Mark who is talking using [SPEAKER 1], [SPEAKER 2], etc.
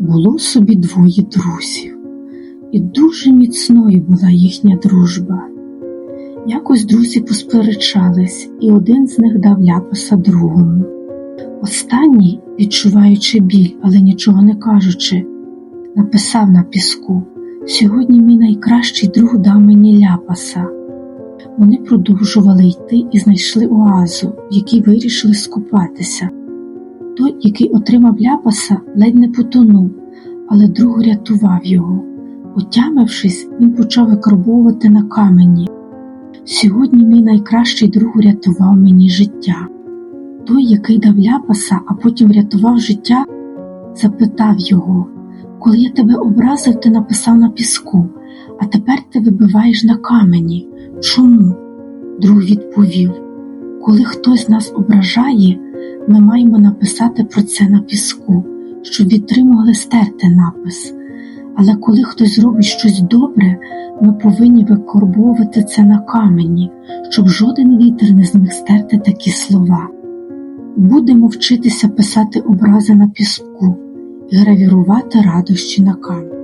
[SPEAKER 1] Було собі двоє друзів, і дуже міцною була їхня дружба. Якось друзі посперечались, і один з них дав ляпаса другому. Останній, відчуваючи біль, але нічого не кажучи, написав на піску Сьогодні мій найкращий друг дав мені ляпаса. Вони продовжували йти і знайшли оазу, в якій вирішили скупатися. Той, який отримав ляпаса, ледь не потонув, але друг рятував його. Отямившись, він почав викробовувати на камені. Сьогодні мій найкращий друг рятував мені життя. Той, який дав ляпаса, а потім врятував життя, запитав його Коли я тебе образив, ти написав на піску, а тепер ти вибиваєш на камені. Чому? Друг відповів Коли хтось нас ображає, ми маємо написати про це на піску, щоб вітри могли стерти напис. Але коли хтось зробить щось добре, ми повинні викорбовувати це на камені, щоб жоден вітер не зміг стерти такі слова. Будемо вчитися писати образи на піску і гравірувати радощі на камені.